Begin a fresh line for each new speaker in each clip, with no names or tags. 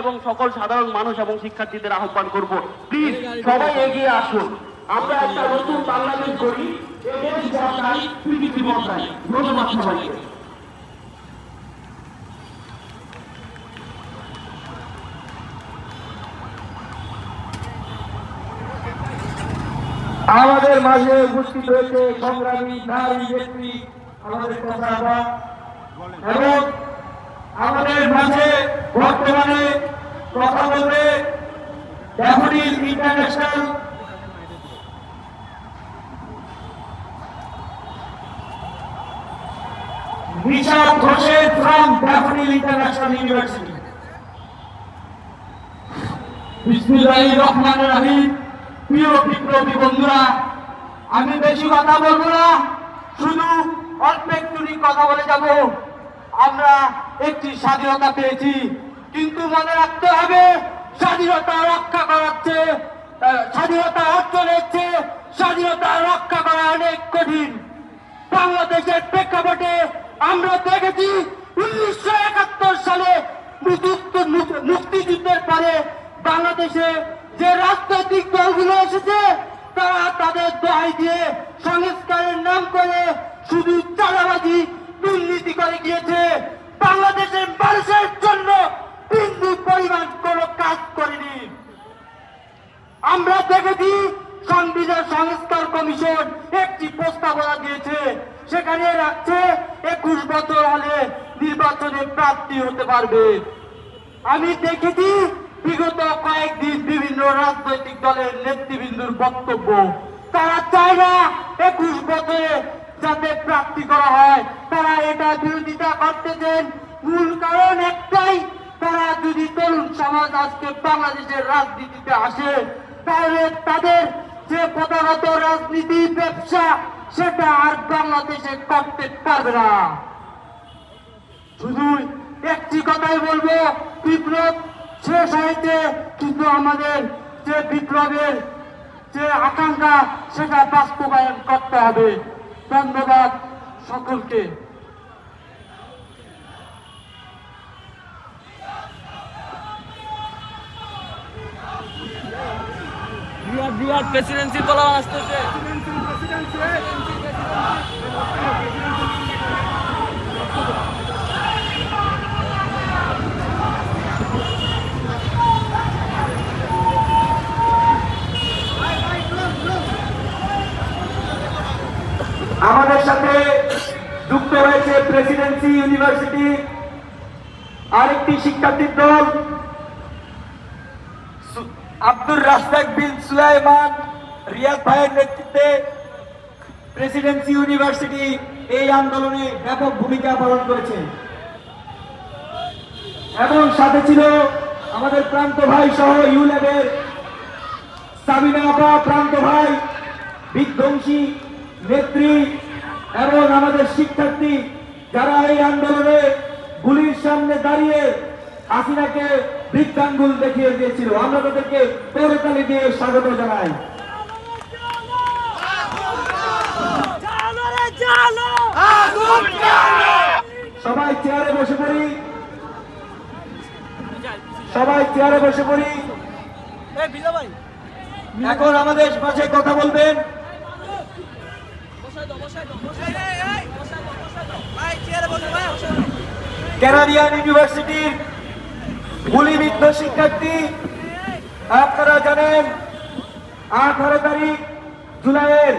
এবং সকল সাধারণ মানুষ এবং শিক্ষার্থীদের আহ্বান করব। প্লিজ সবাই এগিয়ে আসুন। আমরা একটা নতুন বাংলাদেশ করি ধন্যবাদ সবাইকে।
আমাদের মাঝে উপস্থিত হয়েছে সংগ্রামী নারী ব্যক্তি আমাদের কথা এবং আমাদের মাঝে বর্তমানে কথা বলবে ড্যাফোডিল ইন্টারন্যাশনাল। International university. বিসমিল্লাহির রহমানির রহিম। প্রিয় বিপ্লবী বন্ধুরা, আমি বেশি কথা বলব না, শুধু অল্প একটুখানি কথা বলে যাব। আমরা একটি স্বাধীনতা পেয়েছি। কিন্তু মনে রাখতে হবে, স্বাধীনতা রক্ষা করাচ্ছে স্বাধীনতা অর্জনের চেয়ে স্বাধীনতা রক্ষা করা অনেক কঠিন। বাংলাদেশের প্রেক্ষাপটে আমরা দেখেছি, উনিশশো একাত্তর সালে মুক্ত- মুক্ত- মুক্তিযুদ্ধের পরে বাংলাদেশে যে রাজনৈতিক দলগুলো এসেছে, তারা তাদের দোহাই দিয়ে সংস্কারের নাম করে শুধু চালাবাজি দুর্নীতি করে গিয়েছে। মানুষের জন্য বিন্দু পরিমাণ কোনো কাজ করেনি। আমরা দেখেছি সংবিধান সংস্কার কমিশন একটি প্রস্তাবনা দিয়েছে, সেখানে রাখছে একুশ বছর হলে নির্বাচনে প্রার্থী হতে পারবে। আমি দেখেছি বিগত কয়েকদিন বিভিন্ন রাজনৈতিক দলের নেতৃবৃন্দুর বক্তব্য। তারা চায় না একুশ বছরে যাতে প্রার্থী করা হয়। তারা এটা বিরোধিতা করতেছেন মূল কারণ একটাই, তারা যদি তরুণ সমাজ আজকে বাংলাদেশের রাজনীতিতে আসে, তাহলে তাদের যে প্রধানত রাজনীতি ব্যবসা, সেটা আর বাংলাদেশে করতে পারবে না। শুধু একটি কথাই বলব, বিপ্লব শেষ হয়েছে, কিন্তু আমাদের যে বিপ্লবের যে আকাঙ্ক্ষা, সেটা বাস্তবায়ন করতে হবে। ধন্যবাদ সকলকে।
বিরাট প্রেসিডেন্সি তোলা আসতেছে।
আমাদের সাথে যুক্ত হয়েছে প্রেসিডেন্সি ইউনিভার্সিটি আরেকটি শিক্ষার্থীর দল আব্দুর রাস্তাক বিন সুলাইমান, রিয়াদ ভাইয়ের নেতৃত্বে প্রেসিডেন্সি ইউনিভার্সিটি এই আন্দোলনে ব্যাপক ভূমিকা পালন করেছে। এবং সাথে ছিল আমাদের প্রান্ত ভাই সহ ইউল্যাবের সাবিনা আপা, প্রান্ত ভাই, বিধ্বংসী নেত্রী এবং আমাদের শিক্ষার্থী যারা এই আন্দোলনে গুলির সামনে দাঁড়িয়ে হাসিনাকে বৃদ্ধাঙ্গুল দেখিয়ে দিয়েছিল। আমরা তাদেরকে পৌরতালি দিয়ে স্বাগত জানাই। সবাই চেয়ারে বসে পড়ি। সবাই চেয়ারে বসে পড়ি। এখন আমাদের পাশে কথা বলবেন। ক্যানাডিয়ান ইউনিভার্সিটির গুলিবিদ্ধ শিক্ষার্থী, আপনারা জানেন, আঠারো তারিখ জুলাইয়ের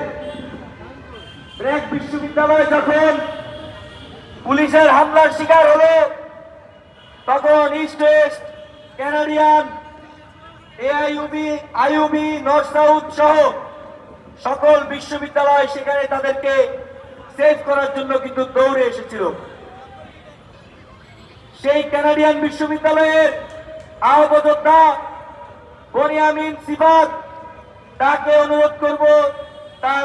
ব্র্যাক বিশ্ববিদ্যালয় যখন পুলিশের হামলার শিকার হলো, তখন East West Canadian AIUB IUB North South সহ সকল বিশ্ববিদ্যালয় সেখানে তাদেরকে সেভ করার জন্য কিন্তু দৌড়ে এসেছিল। সেই কানাডিয়ান বিশ্ববিদ্যালয়ের আহ্বত বনিয়ামিন সিবাদ তাকে অনুরোধ করব তার